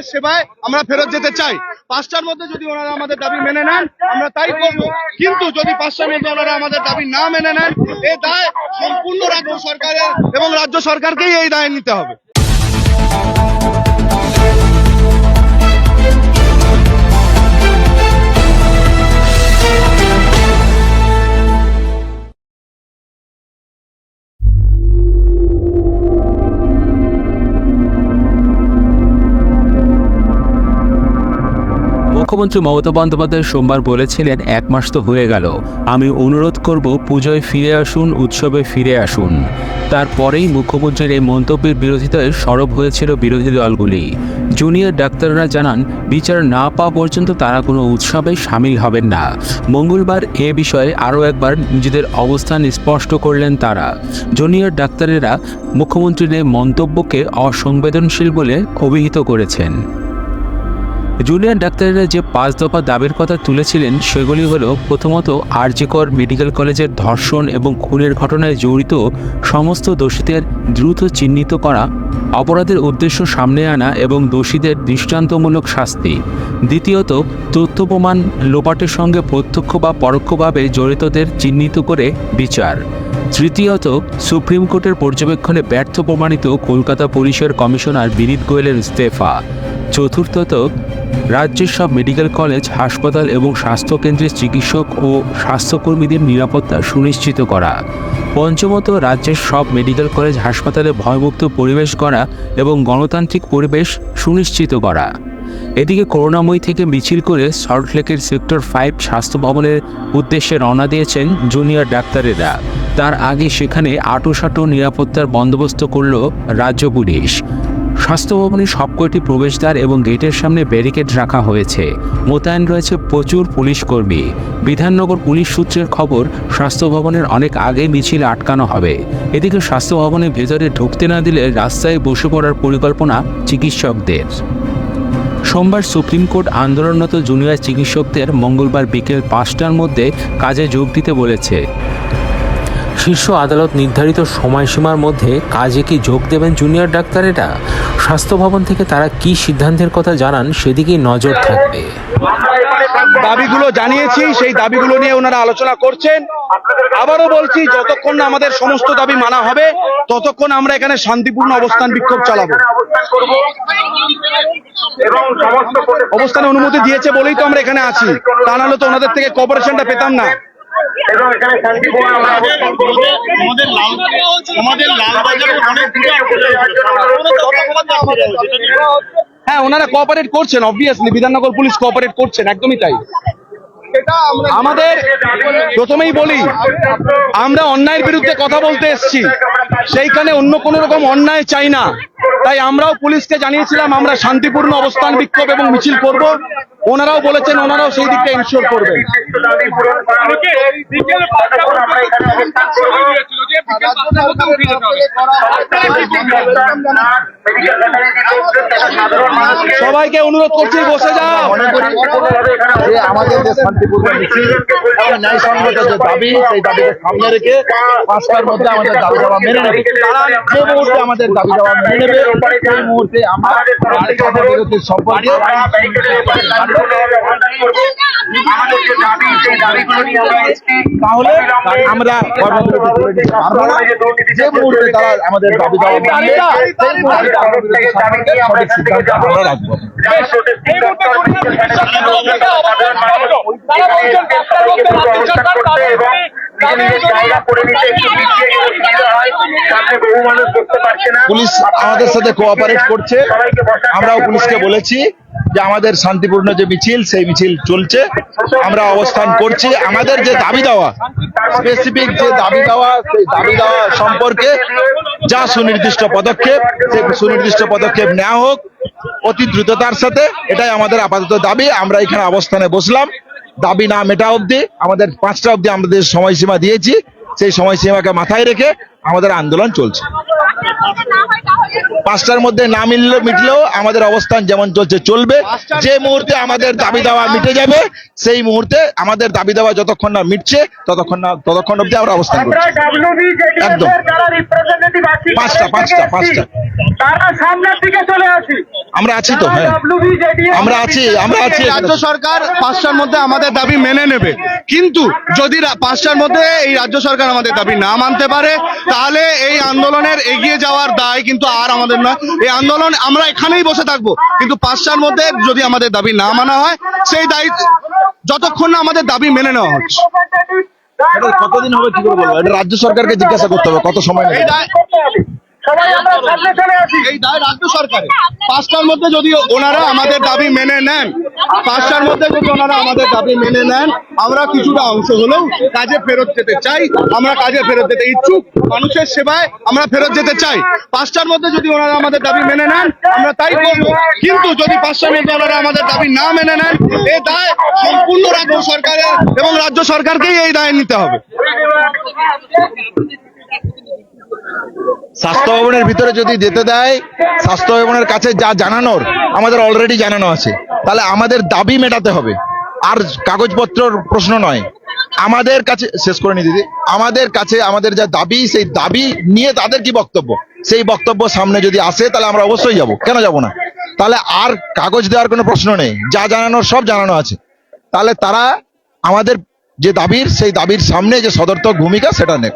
মানুষের সেবায় আমরা ফেরত যেতে চাই। পাঁচটার মধ্যে যদি ওনারা আমাদের দাবি মেনে নেন, আমরা তাই করব। কিন্তু যদি পাঁচটার মধ্যে ওনারা আমাদের দাবি না মেনে নেন, এ দায় সম্পূর্ণ রাজ্য সরকারের এবং রাজ্য সরকারকেই এই দায় নিতে হবে। মুখ্যমন্ত্রী মমতা বন্দ্যোপাধ্যায় সোমবার বলেছিলেন, এক মাস তো হয়ে গেল। আমি অনুরোধ করব, পুজোয় ফিরে আসুন, উৎসবে ফিরে আসুন। তারপরেই মুখ্যমন্ত্রীর এই মন্তব্যের বিরোধিতায় সরব হয়েছিল বিরোধী দলগুলি। জুনিয়র ডাক্তাররা জানান, বিচার না পাওয়া পর্যন্ত তারা কোনো উৎসবে সামিল হবেন না। মঙ্গলবার এ বিষয়ে আরও একবার নিজেদের অবস্থান স্পষ্ট করলেন তারা। জুনিয়র ডাক্তারেরা মুখ্যমন্ত্রীর এই মন্তব্যকে অসংবেদনশীল বলে অভিহিত করেছেন। জুনিয়র ডাক্তারেরা যে পাঁচ দফা দাবির কথা তুলেছিলেন, সেগুলি হলো প্রথমত আরজিকর মেডিকেল কলেজের ধর্ষণ এবং খুনের ঘটনায় জড়িত সমস্ত দোষীদের দ্রুত চিহ্নিত করা, অপরাধের উদ্দেশ্য সামনে আনা এবং দোষীদের দৃষ্টান্তমূলক শাস্তি। দ্বিতীয়ত, তথ্য প্রমাণ লোপাটের সঙ্গে প্রত্যক্ষ বা পরোক্ষভাবে জড়িতদের চিহ্নিত করে বিচার। তৃতীয়ত, সুপ্রিম কোর্টের পর্যবেক্ষণে ব্যর্থ প্রমাণিত কলকাতা পুলিশের কমিশনার বিনীত গোয়েলের ইস্তফা। চতুর্থত রাজ্যের সব মেডিকেল কলেজ, হাসপাতাল এবং স্বাস্থ্যকেন্দ্রের চিকিৎসক ও স্বাস্থ্যকর্মীদের নিরাপত্তা সুনিশ্চিত করা। পঞ্চমত, রাজ্যের সব মেডিকেল কলেজ, হাসপাতালে ভয়মুক্ত পরিবেশ করা এবং গণতান্ত্রিক পরিবেশ সুনিশ্চিত করা। এদিকে করুণাময়ী থেকে মিছিল করে সল্টলেকের সেক্টর ফাইভ স্বাস্থ্য ভবনের উদ্দেশ্যে রওনা দিয়েছেন জুনিয়র ডাক্তারেরা। তার আগে সেখানে আটোসাটো নিরাপত্তার বন্দোবস্ত করল রাজ্য পুলিশ। স্বাস্থ্য ভবনের সবকটি প্রবেশদ্বার এবং গেটের সামনে ব্যারিকেড রাখা হয়েছে। মোতায়েন রয়েছে প্রচুর পুলিশ কর্মী। বিধাননগর পুলিশ সূত্রের খবর, স্বাস্থ্য ভবনের অনেক আগে মিছিল আটকানো হবে। এদিকে স্বাস্থ্য ভবনের ভেতরে ঢুকতে না দিলে রাস্তায় বসে পড়ার পরিকল্পনা চিকিৎসকদের। সোমবার সুপ্রিম কোর্ট আন্দোলনরত জুনিয়র চিকিৎসকদের মঙ্গলবার বিকেল পাঁচটার মধ্যে কাজে যোগ দিতে বলেছে। শীর্ষ আদালত নির্ধারিত সময়সীমার মধ্যে কাজে কি যোগ দেবেন জুনিয়র ডাক্তারেরা স্বাস্থ্য ভবন থেকে তারা কি সিদ্ধান্তের কথা জানান সেদিকেই নজর থাকবে। দাবিগুলো জানিয়েছি, সেই দাবিগুলো নিয়ে ওনারা আলোচনা করছেন। আবারও বলছি, যতক্ষণ না আমাদের সমস্ত দাবি মানা হবে, ততক্ষণ আমরা এখানে শান্তিপূর্ণ অবস্থান বিক্ষোভ চালাবো। অবস্থানে অনুমতি দিয়েছে বলেই তো আমরা এখানে আছি। তা নাহলে তো ওনাদের থেকে কপারেশনটা পেতাম না। এবং এখানে শান্তিপূর্ণ আমরা অবস্থান করব। আমাদের লাল আমাদের লাল অনেক হ্যাঁ ওনারা কোঅপারেট করছেন অবভিয়াসলি বিধাননগর পুলিশ কোঅপারেট করছেন একদমই তাই। আমাদের প্রথমেই বলি আমরা অন্যায়ের বিরুদ্ধে কথা বলতে এসেছি। সেইখানে অন্য কোনো রকম অন্যায় চাই না। তাই আমরাও পুলিশকে জানিয়েছিলাম আমরা শান্তিপূর্ণ অবস্থান বিক্ষোভ এবং মিছিল করব। ওনারাও বলেছেন ওনারাও সেই দিকটা ইনশিওর করবেন। সবাইকে অনুরোধ করছি বসে যাও মনে যে আমাদের যে শান্তিপূর্ণ মিছিল ন্যায়সঙ্গত যে দাবি সেই দাবিকে সামনে রেখে পাঁচটার মধ্যে আমাদের দাবি দাবা মেনে নেবে তারা যে মুহূর্তে আমাদের দাবি দাবা মেনে নেবে সেই মুহূর্তে আমরা সম্পর্কে তাহলে আমরা যে মুহূর্তে তারা আমাদের দাবি রাখব। পুলিশ আমাদের সাথে কোঅপারেট করছে। আমরাও পুলিশকে বলেছি যে আমাদের শান্তিপূর্ণ যে মিছিল, সেই মিছিল চলছে। আমরা অবস্থান করছি। আমাদের যে দাবি দেওয়া স্পেসিফিক যে দাবি দেওয়া, সেই দাবি দেওয়া সম্পর্কে যা সুনির্দিষ্ট পদক্ষেপ, সেই সুনির্দিষ্ট পদক্ষেপ নেওয়া হোক, অতি দ্রুততার সাথে। এটাই আমাদের আপাতত দাবি। আমরা এখানে অবস্থানে বসলাম। দাবি না মেটা অবধি, আমাদের পাঁচটা অবধি আমাদের সময়সীমা দিয়েছি, সেই সময়সীমাকে মাথায় রেখে আমাদের আন্দোলন চলছে। পাঁচটার মধ্যে না মিললে মিটলেও আমাদের অবস্থান যেমন চলছে চলবে যে মুহূর্তে আমাদের দাবি দাওয়া মিটে যাবে সেই মুহূর্তে আমাদের দাবি দাওয়া যতক্ষণ না মিটছে ততক্ষণ না ততক্ষণ অব্দি আমরা অবস্থান করছি একদম। পাঁচটা, পাঁচটা, পাঁচটা। তারা সামনের দিকে চলে আসি। আমরা আছি তো হ্যাঁ। আমরা আছি আমরা আছি। রাজ্য সরকার পাঁচটার মধ্যে আমাদের দাবি মেনে নেবে। কিন্তু যদি পাঁচটার মধ্যে এই রাজ্য সরকার আমাদের দাবি না মানতে পারে তাহলে এই আন্দোলনের এগিয়ে যাওয়ার দায় কিন্তু আর আমাদের নয়। এই আন্দোলন আমরা এখানেই বসে থাকব। কিন্তু পাঁচটার মধ্যে যদি আমাদের দাবি না মানা হয় সেই দায়ী যতক্ষণ না আমাদের দাবি মেনে নেওয়া হচ্ছে। কতদিন হবে কি করে বলব? রাজ্য সরকারকে জিজ্ঞাসা করতে হবে কত সময় দায় সবাই আমরা সামনে চলে এই দায় রাজ্য সরকারের। পাঁচটার মধ্যে যদি ওনারা আমাদের দাবি মেনে নেন পাঁচটার মধ্যে যদি ওনারা আমাদের দাবি মেনে নেন আমরা কিছুটা অংশ হলেও কাজে ফেরত যেতে চাই আমরা কাজে ফেরত যেতে ইচ্ছুক মানুষের সেবায় আমরা ফেরত যেতে চাই। পাঁচটার মধ্যে যদি ওনারা আমাদের দাবি মেনে নেন আমরা তাই করব। কিন্তু যদি পাঁচটার মধ্যে ওনারা আমাদের দাবি না মেনে নেন এই দায় সম্পূর্ণ রাজ্য সরকারের এবং রাজ্য সরকারকেই এই দায় নিতে হবে। স্বাস্থ্য ভবনের ভিতরে যদি যেতে দেয়, স্বাস্থ্য ভবনের কাছে যা জানানোর আমাদের অলরেডি জানানো আছে, তাহলে আমাদের দাবি মেটাতে হবে। আর কাগজপত্রর প্রশ্ন নয়। আমাদের কাছে, শেষ করে নি দিদি, আমাদের কাছে আমাদের যা দাবি, সেই দাবি নিয়ে তাদের কি বক্তব্য? সেই বক্তব্য সামনে যদি আসে, তাহলে আমরা অবশ্যই যাব। কেন যাব না? তাহলে আর কাগজ দেওয়ার কোনো প্রশ্ন নেই। যা জানানোর সব জানানো আছে। তাহলে তারা আমাদের যে দাবির, সেই দাবির সামনে যে সদর্থক ভূমিকা, সেটা নেই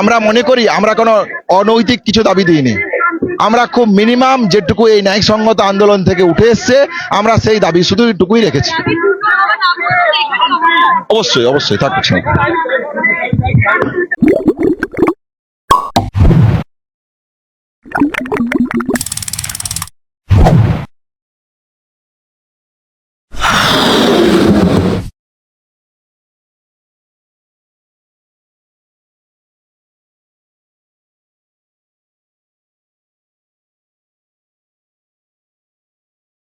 আমরা মনে করি আমরা কোনো অনৈতিক কিছু দাবি দিইনি। আমরা খুব মিনিমাম যেটুকু এই ন্যায় সঙ্গত আন্দোলন থেকে উঠে এসছে, আমরা সেই দাবি শুধু টুকুই রেখেছি। অবশ্যই অবশ্যই থাকছে